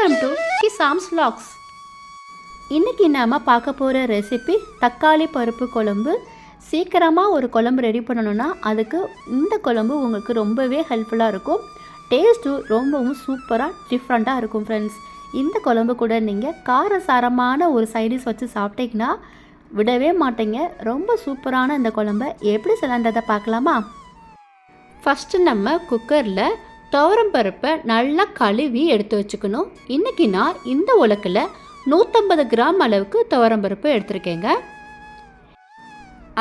Welcome to கிசாம்ஸ் lakhs இன்றைக்கி நாம் பார்க்க போகிற ரெசிபி தக்காளி பருப்பு குழம்பு. சீக்கிரமாக ஒரு குழம்பு ரெடி பண்ணணும்னா அதுக்கு இந்த குழம்பு உங்களுக்கு ரொம்பவே ஹெல்ப்ஃபுல்லாக இருக்கும். டேஸ்ட்டும் ரொம்பவும் சூப்பராக டிஃப்ரெண்ட்டாக இருக்கும் ஃப்ரெண்ட்ஸ் இந்த குழம்பு கூட நீங்கள் காரசாரமான ஒரு சைடிஷ் வச்சு சாப்பிட்டீங்கன்னா விடவே மாட்டீங்க. ரொம்ப சூப்பரான இந்த குழம்பை. எப்படி செய்யலான்றதை பார்க்கலாமா? ஃபஸ்ட்டு நம்ம குக்கரில் துவரம் பருப்பை நல்லா கழுவி எடுத்து வச்சுக்கணும். இன்றைக்கி நான் இந்த உலக்கில் நூற்றம்பது கிராம் அளவுக்கு துவரம் பருப்பு எடுத்திருக்கேங்க.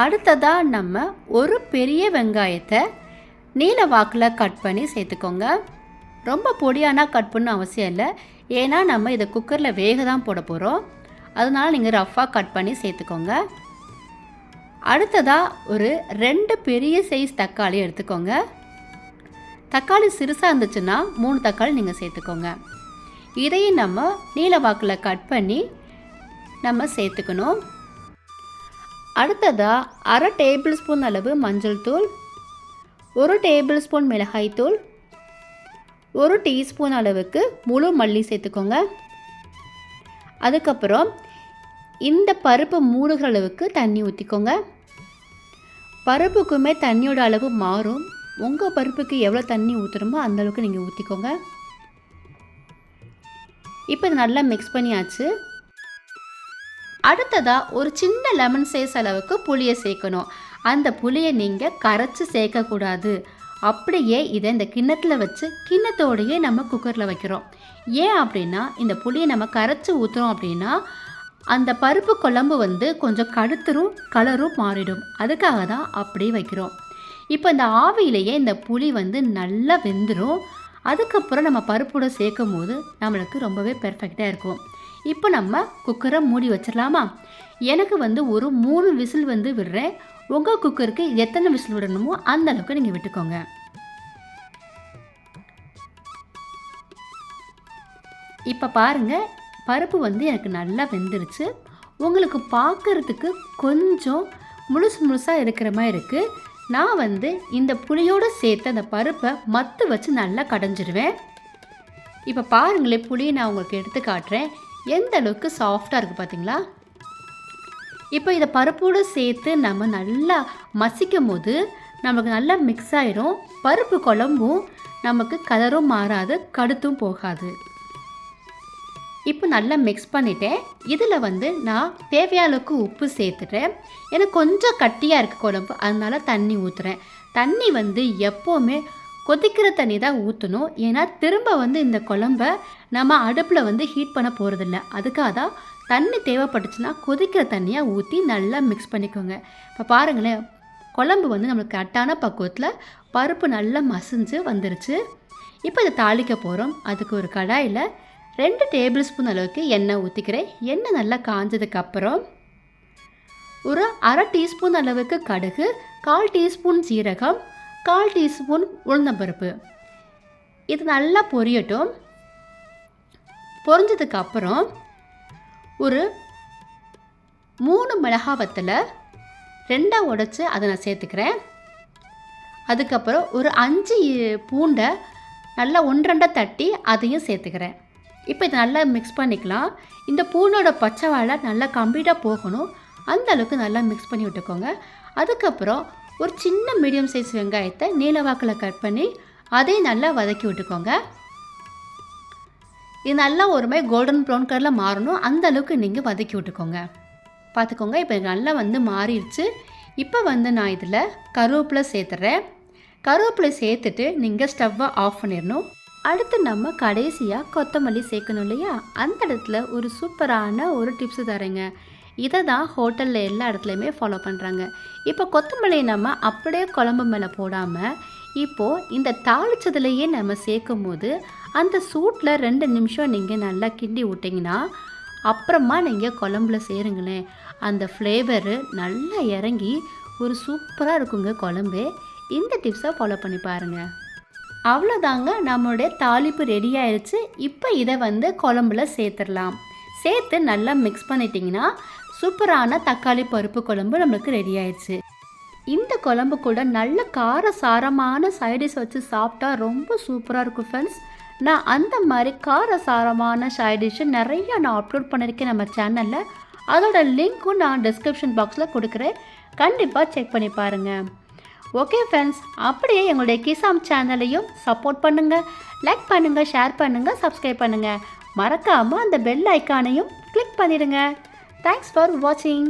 அடுத்ததாக நம்ம ஒரு பெரிய வெங்காயத்தை நீல வாக்கில் கட் பண்ணி சேர்த்துக்கோங்க. ரொம்ப பொடியானா கட் பண்ண அவசியம் இல்லை. ஏன்னா நம்ம இதை குக்கரில் வேக தான் போட போகிறோம் அதனால் நீங்கள் ரஃப்பாக கட் பண்ணி சேர்த்துக்கோங்க. அடுத்ததாக ஒரு ரெண்டு பெரிய சைஸ் தக்காளி எடுத்துக்கோங்க. தக்காளி சிறுசாக இருந்துச்சுன்னா மூணு தக்காளி நீங்கள் சேர்த்துக்கோங்க. இதையும் நம்ம நீல வாக்கில் கட் பண்ணி நம்ம சேர்த்துக்கணும். அடுத்ததாக அரை டேபிள் ஸ்பூன் அளவு மஞ்சள் தூள் ஒரு டேபிள் ஸ்பூன் மிளகாய் தூள் ஒரு டீஸ்பூன் அளவுக்கு முழு மல்லி சேர்த்துக்கோங்க. அதுக்கப்புறம் இந்த பருப்பு மூடுகிற அளவுக்கு தண்ணி ஊற்றிக்கோங்க பருப்புக்குமே தண்ணியோட அளவு மாறும். உங்கள் பருப்புக்கு எவ்வளோ தண்ணி ஊற்றுறமோ அந்தளவுக்கு நீங்கள் ஊற்றிக்கோங்க இப்போ இது நல்லா மிக்ஸ் பண்ணியாச்சு. அடுத்ததாக ஒரு சின்ன லெமன் சைஸ் அளவுக்கு புளியை சேர்க்கணும். அந்த புளியை நீங்கள் கரைச்சி சேர்க்கக்கூடாது. அப்படியே இதை இந்த கிண்ணத்தில் வச்சு கிண்ணத்தோடையே நம்ம குக்கரில் வைக்கிறோம். ஏன் அப்படின்னா இந்த புளியை நம்ம கரைச்சி ஊற்றுறோம் அப்படின்னா அந்த பருப்பு குழம்பு வந்து கொஞ்சம் கடுத்துரும் கலரும் மாறிடும். அதுக்காக தான் அப்படியே வைக்கிறோம். இப்போ இந்த ஆவியிலேயே இந்த புளி வந்து நல்லா வெந்துடும் அதுக்கப்புறம் நம்ம பருப்போட சேர்க்கும் போது நம்மளுக்கு ரொம்பவே பெர்ஃபெக்டாக இருக்கும். இப்போ நம்ம குக்கரை மூடி வச்சிடலாமா? எனக்கு வந்து ஒரு மூணு விசில் வந்து விடுறேன். உங்கள் குக்கருக்கு எத்தனை விசில் விடணுமோ அந்த அளவுக்கு நீங்கள் விட்டுக்கோங்க. இப்போ பாருங்கள் பருப்பு வந்து எனக்கு நல்லா வெந்துருச்சு. உங்களுக்கு பார்க்கறதுக்கு கொஞ்சம் முழுசு முழுசாக இருக்கிற மாதிரி இருக்குது நான் வந்து இந்த புளியோடு சேர்த்து அந்த பருப்பை மத்து வச்சு நல்லா கடைஞ்சிருவேன். இப்போ பாருங்களேன் புளியை நான் உங்களுக்கு எடுத்து காட்டுறேன். எந்த அளவுக்கு சாஃப்டாக இருக்குது பார்த்தீங்களா இப்போ இதை பருப்போடு சேர்த்து நம்ம நல்லா மசிக்கும் போது நமக்கு நல்லா மிக்ஸ் ஆயிரும். பருப்பு குழம்பும் நமக்கு கலரும் மாறாது கடுத்தும் போகாது. இப்போ நல்லா மிக்ஸ் பண்ணிட்டேன். இதில் வந்து நான் தேவையாளுக்கு உப்பு சேர்த்துட்டேன். எனக்கு கொஞ்சம் கட்டியாக இருக்குது குழம்பு அதனால் தண்ணி ஊற்றுறேன் தண்ணி வந்து எப்போவுமே கொதிக்கிற தண்ணி தான் ஊற்றணும் ஏன்னா திரும்ப வந்து இந்த குழம்ப நம்ம அடுப்பில் வந்து ஹீட் பண்ண போகிறதில்ல அதுக்காக தான் தண்ணி தேவைப்பட்டுச்சுன்னா கொதிக்கிற தண்ணியாக ஊற்றி நல்லா மிக்ஸ் பண்ணிக்கோங்க. இப்போ பாருங்களேன் குழம்பு வந்து நம்மளுக்கு கரெக்டான பக்குவத்தில் பருப்பு நல்லா மசிஞ்சு வந்துருச்சு. இப்போ இதை தாளிக்க போகிறோம் அதுக்கு ஒரு கடாயில் ரெண்டு டேபிள் ஸ்பூன் அளவுக்கு எண்ணெய் ஊற்றிக்கிறேன் எண்ணெய் நல்லா காஞ்சதுக்கப்புறம் ஒரு அரை டீஸ்பூன் அளவுக்கு கடுகு கால் டீஸ்பூன் சீரகம் கால் டீஸ்பூன் உளுந்தம்பருப்பு. இது நல்லா பொரியட்டும். பொரிஞ்சதுக்கப்புறம் ஒரு மூணு மிளகா வத்தில் ரெண்டாக உடைச்சி அதை நான் சேர்த்துக்கிறேன். அதுக்கப்புறம் ஒரு அஞ்சு பூண்டை நல்லா ஒன்றண்டை தட்டி அதையும் சேர்த்துக்கிறேன். இப்போ இதை நல்லா மிக்ஸ் பண்ணிக்கலாம். இந்த பூனோட பச்சை வாழை நல்லா கம்ப்ளீட்டாக போகணும். அந்த அளவுக்கு நல்லா மிக்ஸ் பண்ணி விட்டுக்கோங்க. அதுக்கப்புறம் ஒரு சின்ன மீடியம் சைஸ் வெங்காயத்தை நீலவாக்கில் கட் பண்ணி அதையும் நல்லா வதக்கி விட்டுக்கோங்க. இது நல்லா ஒரு மாதிரி கோல்டன் ப்ரௌன் கலரில் மாறணும். அந்த அளவுக்கு நீங்கள் வதக்கி விட்டுக்கோங்க. பார்த்துக்கோங்க இப்போ நல்லா வந்து மாறிடுச்சு. இப்போ வந்து நான் இதில் கருவேப்பிலை சேர்த்துறேன். கருவேப்பிலை சேர்த்துட்டு நீங்கள் ஸ்டவ்வை ஆஃப் பண்ணிடணும். அடுத்து நம்ம கடைசியாக கொத்தமல்லி சேர்க்கணும் இல்லையா? அந்த இடத்துல ஒரு சூப்பரான ஒரு டிப்ஸு தரேங்க. இதை தான் ஹோட்டலில் எல்லா இடத்துலையுமே ஃபாலோ பண்ணுறாங்க இப்போ கொத்தமல்லியை நம்ம அப்படியே குழம்பு மேலே போடாமல் இப்போது இந்த தாளிச்சதுலையே நம்ம சேர்க்கும் போது அந்த சூட்டில் ரெண்டு நிமிஷம் நீங்கள் நல்லா கிண்டி விட்டிங்கன்னா அப்புறமா நீங்கள் குழம்புல சேருங்களேன். அந்த ஃப்ளேவரு நல்லா இறங்கி ஒரு சூப்பராக இருக்குங்க குழம்பு. இந்த டிப்ஸை ஃபாலோ பண்ணி பாருங்கள் அவ்வளோதாங்க நம்மளுடைய தாளிப்பு ரெடி ஆயிடுச்சு இப்போ இதை வந்து குழம்புல சேர்த்துடலாம். சேர்த்து நல்லா மிக்ஸ் பண்ணிட்டிங்கன்னா சூப்பரான தக்காளி பருப்பு குழம்பு நம்மளுக்கு ரெடி ஆயிடுச்சு இந்த குழம்பு கூட நல்ல கார சாரமான சைடிஷ் வச்சு சாப்பிட்டா ரொம்ப சூப்பராக இருக்கும் ஃப்ரெண்ட்ஸ் நான் அந்த மாதிரி காரசாரமான சைட் டிஷ்ஷு நிறையா நான் அப்லோட் பண்ணியிருக்கேன் நம்ம சேனலில் அதோட லிங்க்கும் நான் டிஸ்கிரிப்ஷன் பாக்ஸில் கொடுக்குறேன். கண்டிப்பாக செக் பண்ணி பாருங்கள் ஓகே ஃப்ரெண்ட்ஸ் அப்படியே எங்களுடைய கிசாம் சேனலையும் சப்போர்ட் பண்ணுங்கள் லைக் பண்ணுங்கள் ஷேர் பண்ணுங்கள் சப்ஸ்கிரைப் பண்ணுங்கள் மறக்காமல் அந்த பெல் ஐக்கானையும் கிளிக் பண்ணிடுங்க. தேங்க்ஸ் ஃபார் வாட்சிங்